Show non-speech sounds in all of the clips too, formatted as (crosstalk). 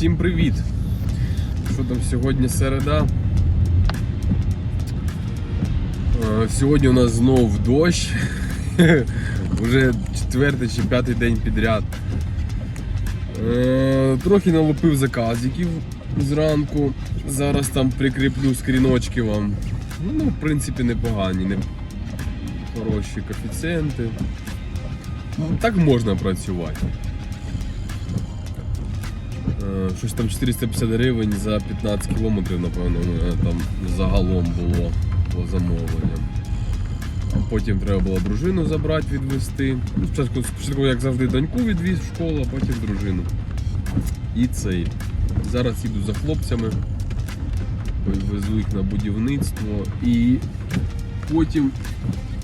Всім привіт! Що там сьогодні середа? Е, Сьогодні у нас знов дощ. (laughs) Уже четвертий чи п'ятий день підряд. Е, Трохи налупив заказиків зранку. Зараз там прикріплю скріночки вам. Ну, в принципі, непогані, не хороші коефіцієнти. Ну, Так можна працювати. Е, Щось там 450 гривень за 15 кілометрів, напевно, е, там загалом було по замовленням. А потім треба було дружину забрати, відвезти. Спочатку, спочатку, як завжди, доньку відвіз в школу, а потім дружину. І цей. Зараз їду за хлопцями, везу їх на будівництво і потім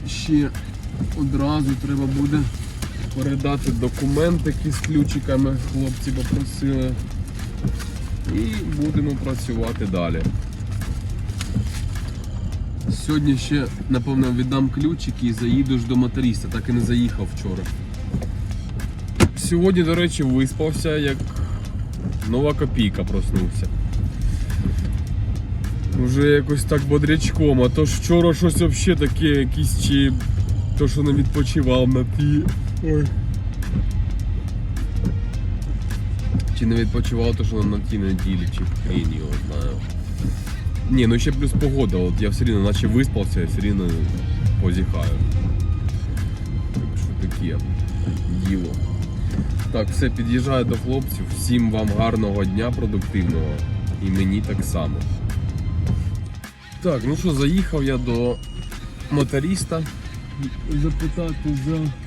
ще одразу треба буде передати документики з ключиками, хлопці попросили. І будемо працювати далі. Сьогодні ще, напевно, віддам ключики і заїду ж до моториста, так і не заїхав вчора. Сьогодні, до речі, виспався, як нова копійка проснувся. Уже якось так бодрячком, а то ж вчора щось взагалі таке, якісь чи то, що не відпочивав на ті. Ой. Чи не відпочивав, то що на тій неділі, чи хрін його знаю. Ні, ну ще плюс погода, от я все рівно наче виспався, я все рівно позіхаю. Що таке діло. Так, все, під'їжджаю до хлопців. Всім вам гарного дня продуктивного. І мені так само. Так, ну що, заїхав я до моториста запитати за.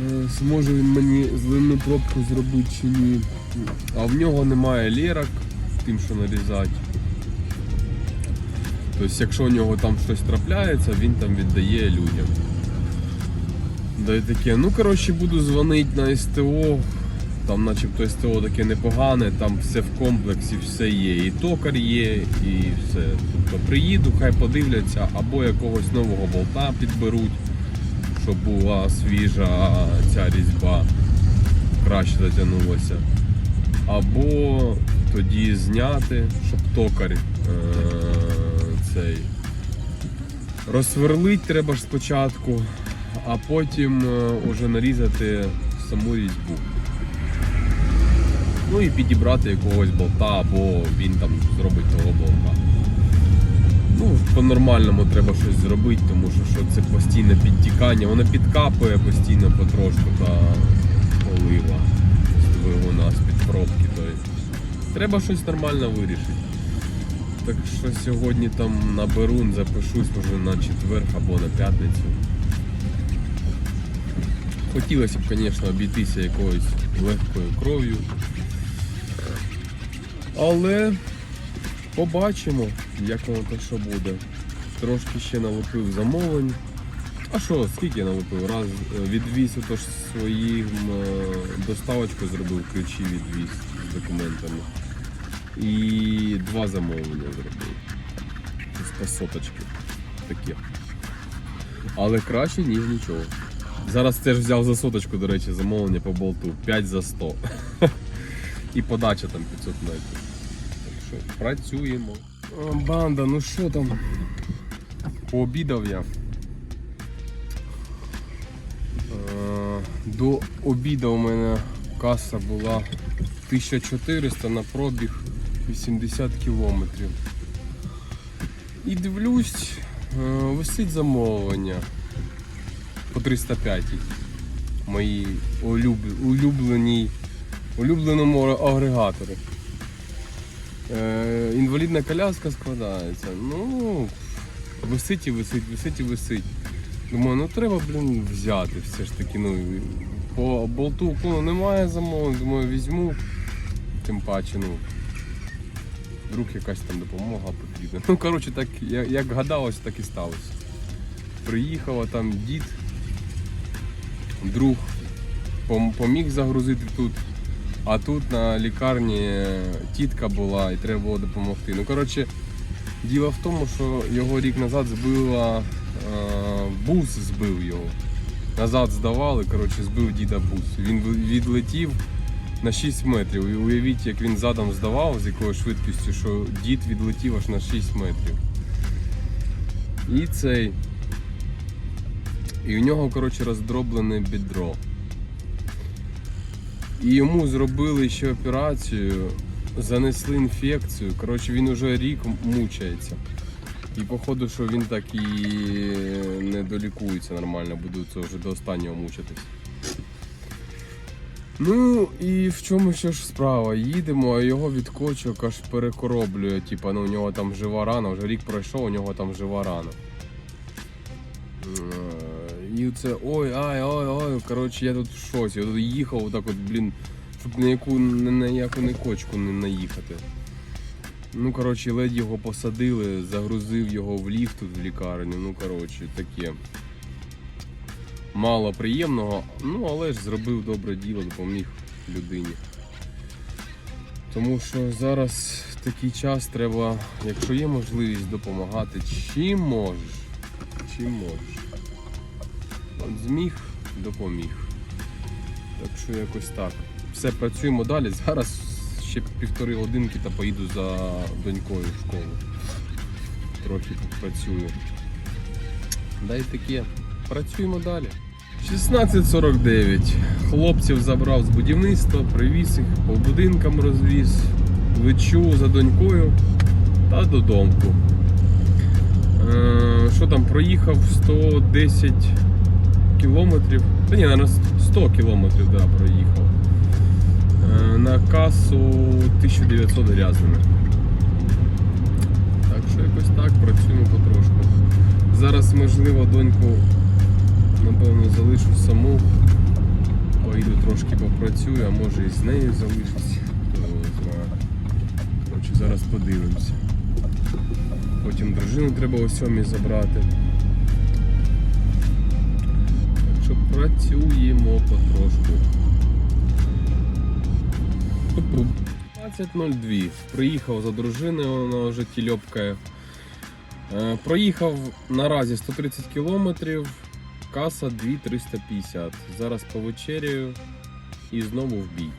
Е, Зможе він мені зливну пробку зробити чи ні. А в нього немає лірок тим, що нарізати. Тобто, якщо у нього там щось трапляється, він там віддає людям. Да і таке. Ну, коротше, буду дзвонити на СТО. Там начебто СТО таке непогане, там все в комплексі, все є. І токар є, і все. Тобто приїду, хай подивляться, або якогось нового болта підберуть, щоб була свіжа ця різьба, краще затягнулася. Або тоді зняти, щоб токар е- цей розсверлить треба ж спочатку, а потім е, уже нарізати саму різьбу. Ну і підібрати якогось болта, або він там зробить того болта. Ну, по-нормальному треба щось зробити, тому що, що це постійне підтікання, воно підкапує постійно потрошку та полива з двигуна з-під пробки. Треба щось нормально вирішити. Так що сьогодні там наберу, запишусь може на четвер або на п'ятницю. Хотілося б, звісно, обійтися якоюсь легкою кров'ю. Але побачимо, як воно то що буде. Трошки ще налупив замовлень. А що, скільки налупив? Раз е, відвіз отож своїм е, доставочку зробив, ключі відвіз з документами. І два замовлення зробив. З посоточки. Таке. Але краще, ніж нічого. Зараз теж взяв за соточку, до речі, замовлення по болту. 5 за 100. (laughs) І подача там 500 метрів. Що працюємо. О, Банда, ну що там? Пообідав я. Е, До обіду у мене каса була 1400 на пробіг 80 кілометрів. І дивлюсь, е, висить замовлення по 305 моїй улюб- улюбленій, улюбленому агрегаторі. Е, інвалідна коляска складається. Ну, висить і висить, висить і висить. Думаю, ну треба, блін, взяти все ж таки. Ну, по болту уклону немає замовлень, думаю, візьму. Тим паче, ну. Вдруг якась там допомога потрібна. Ну, коротше, так, як, гадалось, так і сталося. Приїхала там дід, друг пом- поміг загрузити тут. А тут на лікарні тітка була і треба було допомогти. Ну, коротше, діло в тому, що його рік назад збила е, бус збив його. Назад здавали, коротше, збив діда бус. Він відлетів на 6 метрів. І уявіть, як він задом здавав, з якою швидкістю, що дід відлетів аж на 6 метрів. І цей. І у нього, коротше, роздроблене бідро. І йому зробили ще операцію, занесли інфекцію. Коротше, він уже рік мучається. І походу, що він так і не долікується нормально, буде це вже до останнього мучитись. Ну і в чому ще ж справа? Їдемо, а його від кочок аж перекороблює. Типа, ну у нього там жива рана, вже рік пройшов, у нього там жива рана. І це ой, ай, ой, ой. Коротше, я тут в шоці. Я тут їхав отак от, блін, щоб на яку на яку не кочку не наїхати. Ну, коротше, ледь його посадили, загрузив його в ліфт тут в лікарню. Ну, коротше, таке. Мало приємного, ну але ж зробив добре діло, допоміг людині. Тому що зараз такий час треба, якщо є можливість допомагати, чим можеш, чим можеш. От зміг, допоміг. Так що якось так. Все, працюємо далі. Зараз ще півтори годинки та поїду за донькою в школу. Трохи працюю. Да таке. Працюємо далі. 16.49. Хлопців забрав з будівництва, привіз їх по будинкам розвіз, лечу за донькою та додому. Е, що там, проїхав 110 кілометрів. Та ні, наверное, 100 кілометрів да, проїхав. Е, на касу 1900 грязними. Так що якось так працюємо потрошку. Зараз, можливо, доньку, напевно, залишу саму. Поїду трошки попрацюю, а може і з нею залишусь. Коротше, зараз подивимося. Потім дружину треба о сьомій забрати. Працюємо потрошку. 20.02. Приїхав за дружиною, вона вже тільопкає. Е, Проїхав наразі 130 кілометрів, каса 2350. Зараз повечеряю і знову в бій.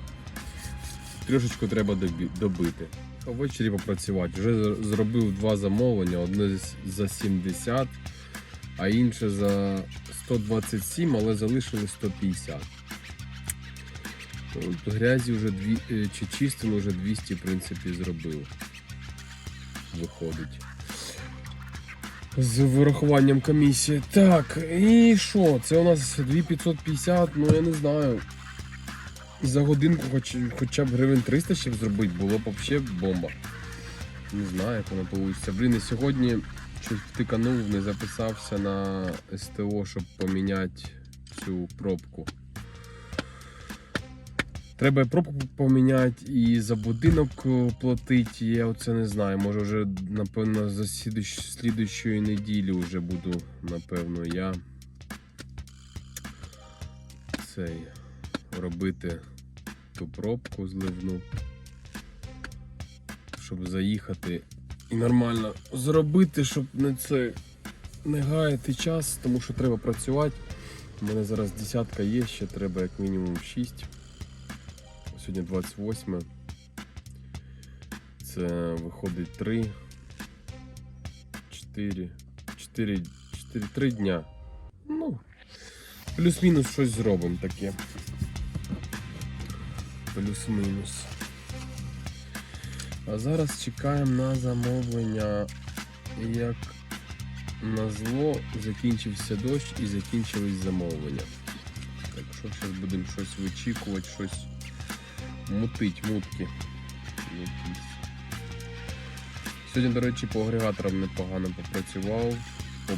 Трішечку треба добити. Ввечері попрацювати. Вже зробив два замовлення: одне за 70, а інше за 127, але залишили 150. От грязі вже дві, е, чи чистимо вже 200, в принципі, зробив. Виходить. З вирахуванням комісії. Так, і що? Це у нас 2550, ну я не знаю. За годинку хоч, хоча б гривень 300 ще б зробити, було б взагалі бомба. Не знаю, як воно вийде. Блін, і сьогодні щось втиканув, не записався на СТО, щоб поміняти цю пробку. Треба пробку поміняти і за будинок е, платити. Я оце не знаю. Може вже напевно за слідуючої неділі вже буду, напевно, я цей робити ту пробку зливну, щоб заїхати нормально зробити, щоб не це не гаяти час, тому що треба працювати. У мене зараз десятка є, ще треба як мінімум 6. Сьогодні 28. Це виходить 3, 4, 4, 4, 3 дня. Ну, плюс-мінус щось зробимо таке. Плюс-мінус. А зараз чекаємо на замовлення. Як назло, закінчився дощ і закінчились замовлення. Так що зараз будемо щось вичікувати, щось мутить мутки. Сьогодні, до речі, по агрегаторам непогано попрацював.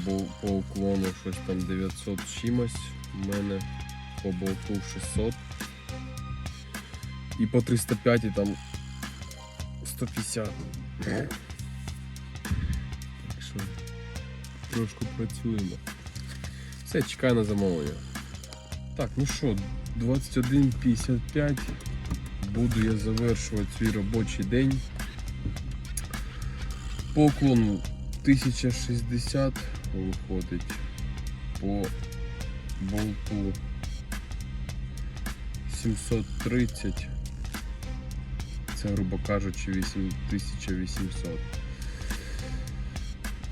По, по уклону щось там 900 з чимось. У мене по болту 600. І по 305 і там 150. Так що трошки працюємо. Все, чекаю на замовлення. Так, ну що, 21.55 буду я завершувати свій робочий день. По уклону 1060 виходить. По болту 730 Це, грубо кажучи, 8800.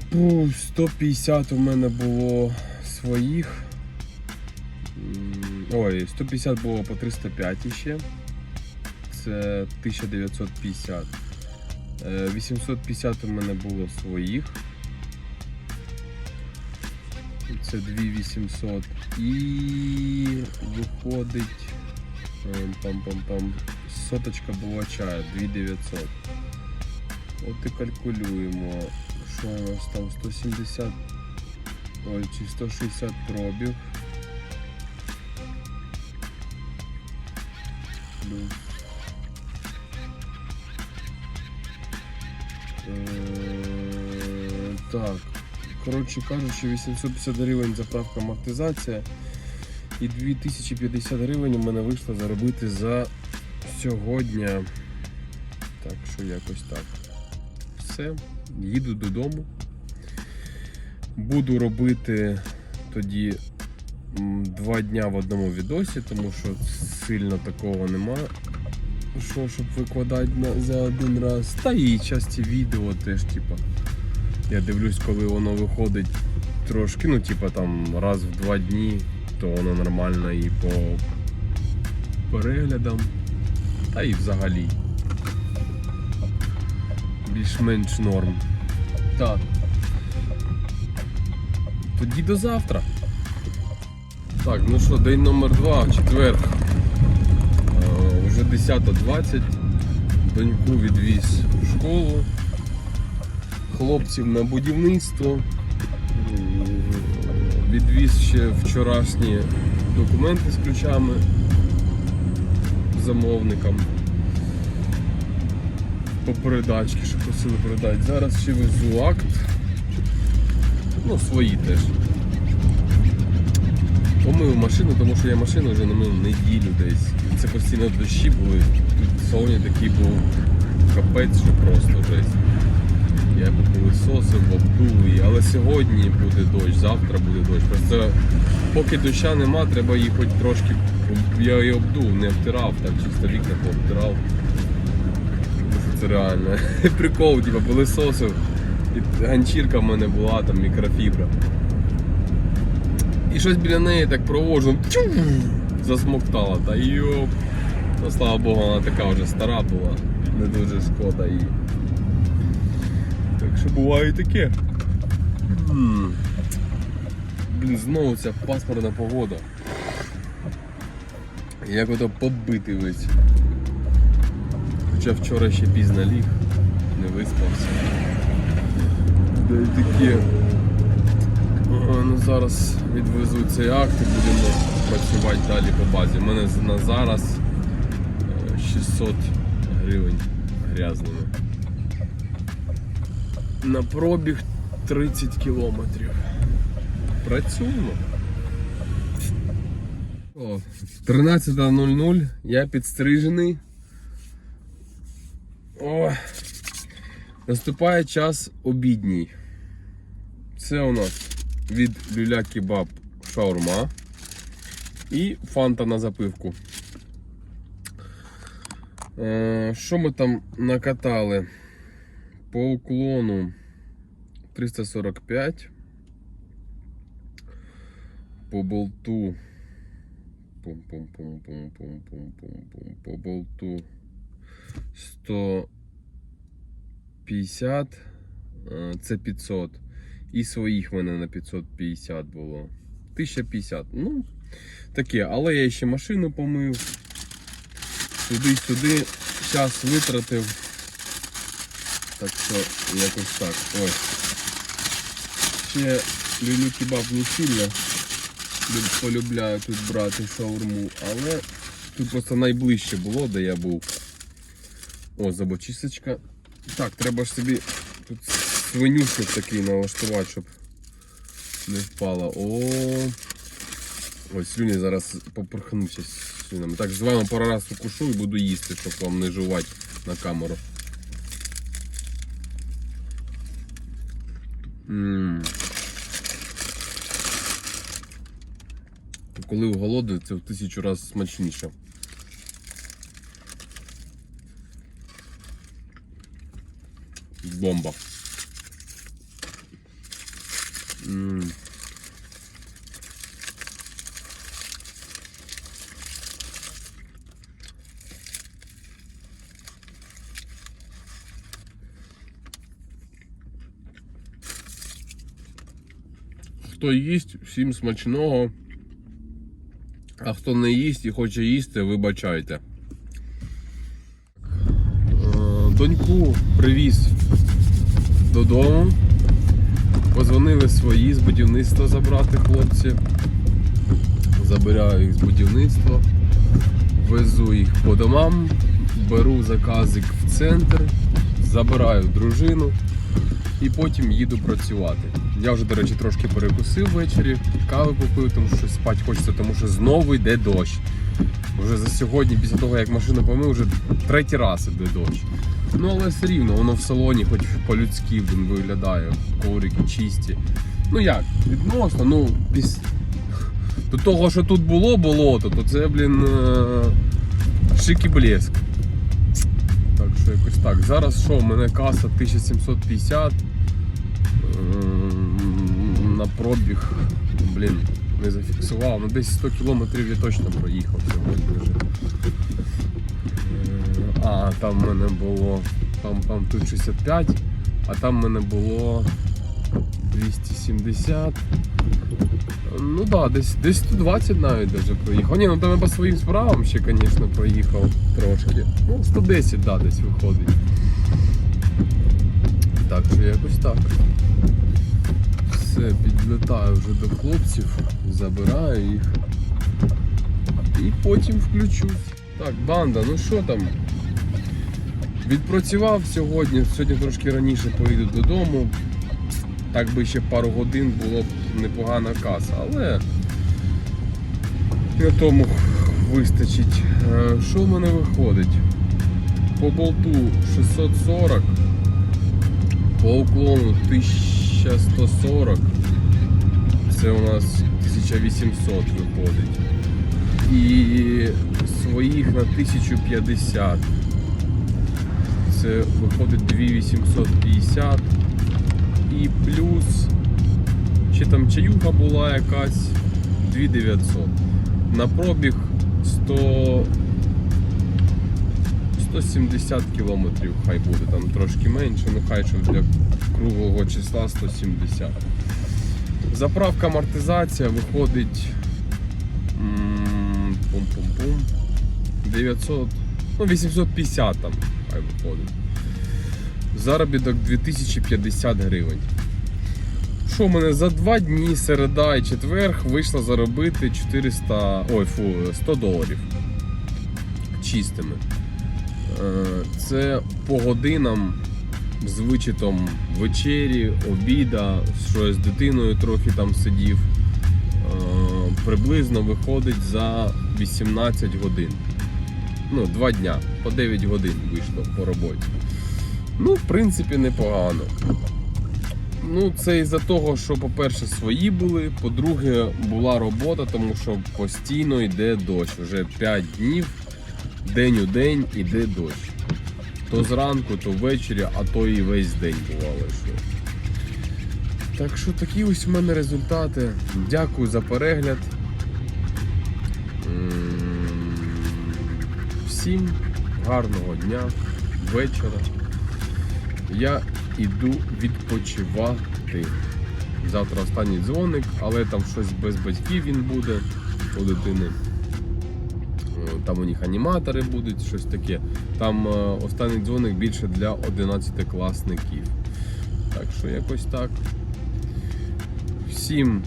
Пу, 150 у мене було своїх. Ой, 150 було по 305 ще. Це 1950. Е, 850 у мене було своїх. Це 2800. І виходить. Пам-пам-пам. Соточка була чая, 2900. От і калькулюємо. Що у нас там 170. Ой, чи 160 пробів. Е, Так. Коротше кажучи, 850 гривень заправка амортизація. І 2050 гривень у мене вийшло заробити за сьогодні. Так що якось так. Все, їду додому. Буду робити тоді два дня в одному відосі, тому що сильно такого нема. Що, щоб викладати за один раз. Та і часті відео теж, типа. Я дивлюсь, коли воно виходить трошки, ну, типа там раз в два дні, то воно нормально і по переглядам, та і взагалі. Більш-менш норм. Так. Тоді до завтра. Так, ну що, день номер два, четвер. Е, Уже 10.20. Доньку відвіз в школу. Хлопців на будівництво. Відвіз ще вчорашні документи з ключами замовникам. По передачці, що просили передати. Зараз ще везу акт. Ну, свої теж. Помив машину, тому що я машину вже не мив неділю десь. Це постійно дощі були. Тут сьогодні такий був капець, що просто жесть. Я попилисосив, обдув. Але сьогодні буде дощ, завтра буде дощ. Просто поки доща нема, треба її хоч трошки. Я її обдув, не обтирав, так чисто вікна пообтирав. Це реально. (laughs) Прикол, типу, пилисосив. Ганчірка в мене була, там мікрофібра. І щось біля неї так проводжу, тю, засмоктала. Та йоп. Ну, слава Богу, вона така вже стара була. Не дуже шкода її. Так що буває і таке. Блін, знову ця пасмурна погода. Як ото побитий весь. Хоча вчора ще пізно ліг, не виспався. Да й таке. Ну, зараз відвезу цей акт і будемо працювати далі по базі. У мене на зараз е, 600 гривень грязними. На пробіг 30 кілометрів. Працюємо. О, 13.00, я підстрижений. О, наступає час обідній. Це у нас від люля кебаб шаурма і фанта на запивку. Е, Що ми там накатали? По уклону 345. По болту. Пум-пум-пум-пум-пум-пум-пум-пум. По болту 150. Е, Це 500. І своїх мене на 550 було. 1050. Ну, таке, але я ще машину помив. Туди-сюди час витратив. Так що якось так. Ось. Ще люблю кебаб не сильно. Люб- Полюбляю тут брати шаурму, але тут просто найближче було, де я був. О, забочисочка. Так, треба ж собі тут свинюшник такий налаштувати, щоб не впало. О. Ось слюні зараз попорхнуся слюнами. Так, з вами пару раз укушу і буду їсти, щоб вам не жувати на камеру. М. Коли голодний, це в тисячу разів смачніше. Бомба. М. Хто їсть, всім смачного. А хто не їсть і хоче їсти, вибачайте. Е, Доньку привіз додому. Позвонили свої з будівництва забрати хлопці. Забираю їх з будівництва, везу їх по домам, беру заказик в центр, забираю дружину і потім їду працювати. Я вже, до речі, трошки перекусив ввечері, кави попив, тому що спати хочеться, тому що знову йде дощ. Вже за сьогодні, після того як машину помив, вже третій раз іде дощ. Ну але все рівно, воно в салоні, хоч по-людськи він виглядає, коврики чисті. Ну як, відносно, ну піс... до того, що тут було болото, то це, блін, е, шик блеск. Що якось так. Зараз що, у мене каса 1750 ем, на пробіг. Блін, не зафіксував. Ну десь 100 кілометрів я точно проїхав сьогодні вже. Е, А, там в мене було. Там, там тут 65, а там в мене було 270. Ну да, десь, десь 120 навіть даже проїхав. Ні, ну там я по своїм справам ще, звісно, проїхав трошки. Ну, 110, да, десь виходить. Так що якось так. Все, підлітаю вже до хлопців, забираю їх. І потім включусь. Так, банда, ну що там? Відпрацював сьогодні, сьогодні трошки раніше поїду додому. Так би ще пару годин було б непогана каса, але на тому вистачить. Е, Що в мене виходить? По болту 640, по уклону 1140, це у нас 1800 виходить. І своїх на 1050. Це виходить 2850. І плюс ще там чаюха була якась 2900. На пробіг 100 170 кілометрів хай буде, там трошки менше, ну хай щоб для круглого числа 170. Заправка амортизація виходить пум-пум-пум 900, ну 850 там хай виходить. Заробіток 2050 гривень. Що в мене за два дні, середа і четверг, вийшло заробити 400, ой, фу, 100 доларів чистими. Е, Це по годинам з вичетом вечері, обіда, що я з дитиною трохи там сидів. Е, Приблизно виходить за 18 годин. Ну, 2 дня, по 9 годин вийшло по роботі. Ну, в принципі, непогано. Ну, це із-за того, що, по-перше, свої були, по-друге, була робота, тому що постійно йде дощ. Вже 5 днів, день у день іде дощ. То зранку, то ввечері, а то і весь день бувало. Що. Так що такі ось у мене результати. Дякую за перегляд. Всім гарного дня, вечора. Я іду відпочивати. Завтра останній дзвоник, але там щось без батьків він буде у дитини. Е, Там у них аніматори будуть, щось таке. Там е, останній дзвоник більше для 11-класників. Так що якось так. Всім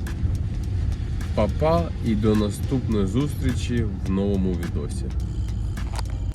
па-па і до наступної зустрічі в новому відосі.